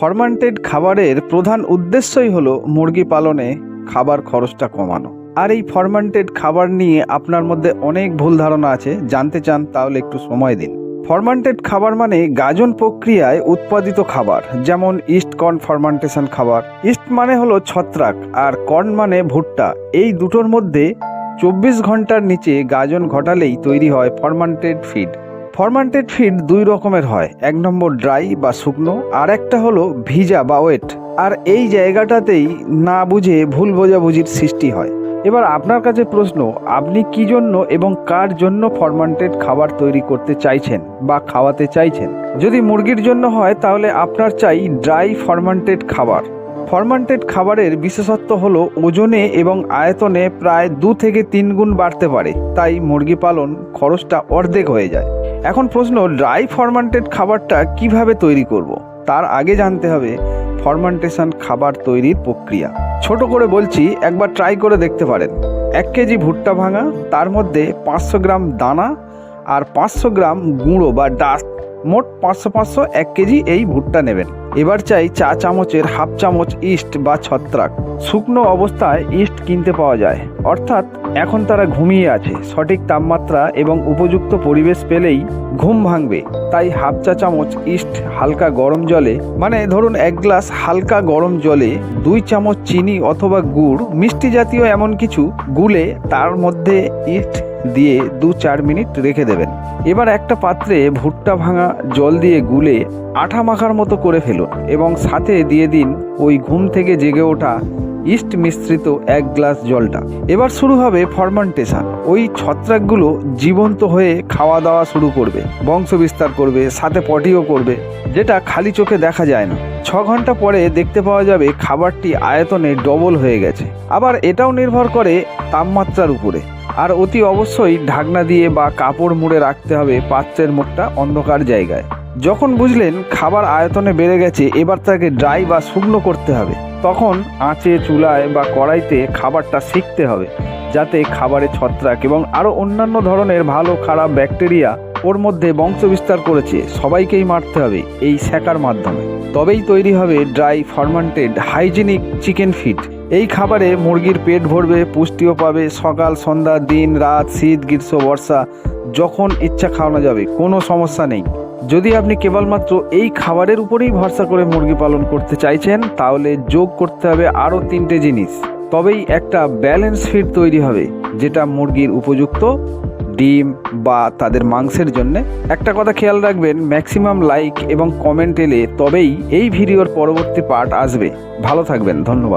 ফরমান্টেড খাবারের প্রধান উদ্দেশ্যই হলো মুরগি পালনে খাবার খরচটা কমানো। আর এই ফরমান্টেড খাবার নিয়ে আপনার মধ্যে অনেক ভুল ধারণা আছে, জানতে চান তাহলে একটু সময় দিন। ফরমান্টেড খাবার মানে গাজন প্রক্রিয়ায় উৎপাদিত খাবার, যেমন ইস্ট কর্ন ফরমান্টেশন খাবার। ইস্ট মানে হলো ছত্রাক আর কর্ন মানে ভুট্টা। এই দুটোর মধ্যে চব্বিশ ঘণ্টার নিচে গাজন ঘটালেই তৈরি হয় ফরমান্টেড ফিড ফরমান্টেড ফিড দুই রকমের হয়, এক নম্বর ড্রাই বা শুকনো, আর একটা হলো ভিজা বা ওয়েট আর এই জায়গাটাতেই না বুঝে ভুল বোঝাবুঝির সৃষ্টি হয়। এবার আপনার কাছে প্রশ্ন, আপনি কি জন্য এবং কার জন্য ফরমান্টেড খাবার তৈরি করতে চাইছেন বা খাওয়াতে চাইছেন? যদি মুরগির জন্য হয়, তাহলে আপনার চাই ড্রাই ফরমান্টেড খাবার। ফরমান্টেড খাবারের বিশেষত্ব হলো ওজনে এবং আয়তনে প্রায় দু থেকে তিন গুণ বাড়তে পারে। তাই মুরগি পালন খরচটা অর্ধেক হয়ে যায়। এখন প্রশ্ন ড্রাই ফরমান্টেড খাবারটা কীভাবে তৈরি করব। তার আগে জানতে হবে ফরমান্টেশন খাবার তৈরির প্রক্রিয়া ছোট করে বলছি, একবার ট্রাই করে দেখতে পারেন এক কেজি ভুট্টা ভাঙা, তার মধ্যে পাঁচশো গ্রাম দানা আর পাঁচশো গ্রাম গুঁড়ো বা ডাস্ট মোট পাঁচশো পাঁচশো এক কেজি এই ভুট্টা নেবেন। এবার চাই চা চামচের হাফ চামচ ইস্ট বা ছত্রাক। শুকনো অবস্থায় ইস্ট কিনতে পাওয়া যায়। অর্থাৎ এখন তারা ঘুমিয়ে আছে। সঠিক তাপমাত্রা এবং উপযুক্ত পরিবেশ পেলেই ঘুম ভাঙবে। তাই হাফ চা চামচ ইস্ট হালকা গরম জলে মানে ধরুন এক গ্লাস হালকা গরম জলে দুই চামচ চিনি অথবা গুড়, মিষ্টি জাতীয় এমন কিছু গুলে তার মধ্যে ইস্ট দিয়ে দু চার মিনিট রেখে দেবেন। এবার একটা পাত্রে ভুট্টা ভাঙা জল দিয়ে গুলে আঠা মাখার মতো করে ফেলুন এবং সাথে দিয়ে দিন ওই ঘুম থেকে জেগে ওঠা ইস্ট মিশ্রিত এক গ্লাস জলটা। এবার শুরু হবে ফরমান্টেশন। ওই ছত্রাকগুলো জীবন্ত হয়ে খাওয়া দাওয়া শুরু করবে, বংশ বিস্তার করবে, সাথে পটিও করবে, যেটা খালি চোখে দেখা যায় না। ছ ঘণ্টা পরে দেখতে পাওয়া যাবে খাবারটি আয়তনে ডবল হয়ে গেছে। আবার এটাও নির্ভর করে তাপমাত্রার উপরে। আর অতি অবশ্যই ঢাকনা দিয়ে বা কাপড় মুড়ে রাখতে হবে পাত্রের মুখটা অন্ধকার জায়গায়। যখন বুঝলেন খাবার আয়তনে বেড়ে গেছে, এবার তাকে ড্রাই বা শুকনো করতে হবে। তখন আঁচে, চুলায় বা কড়াইতে খাবারটা শিখতে হবে, যাতে খাবারে ছত্রাক এবং আরও অন্যান্য ধরনের ভালো খারাপ ব্যাকটেরিয়া ওর মধ্যে বংশ বিস্তার করেছে, সবাইকেই মারতে হবে এই শেখার মাধ্যমে। তবেই তৈরি হবে dry fermented hygienic chicken feed এই খাবারে মুরগির পেট ভরবে, পুষ্টিও পাবে, সকাল, সন্ধ্যা, দিন, রাত, শীত, গ্রীষ্ম, বর্ষা, যখন ইচ্ছা খাওয়ানো যাবে, কোনো সমস্যা নেই। যদি আপনি কেবলমাত্র এই খাবারের উপরেই ভরসা করে মুরগি পালন করতে চাইছেন, তাহলে যোগ করতে হবে আরও তিনটে জিনিস। তবেই একটা ব্যালেন্স ফিড তৈরি হবে, যেটা মুরগির উপযুক্ত ডিম বা তাদের মাংসের জন্য। একটা কথা খেয়াল রাখবেন ম্যাক্সিমাম লাইক এবং কমেন্ট এলে তবেই এই ভিডিওর পরবর্তী পার্ট আসবে। ভালো থাকবেন, ধন্যবাদ।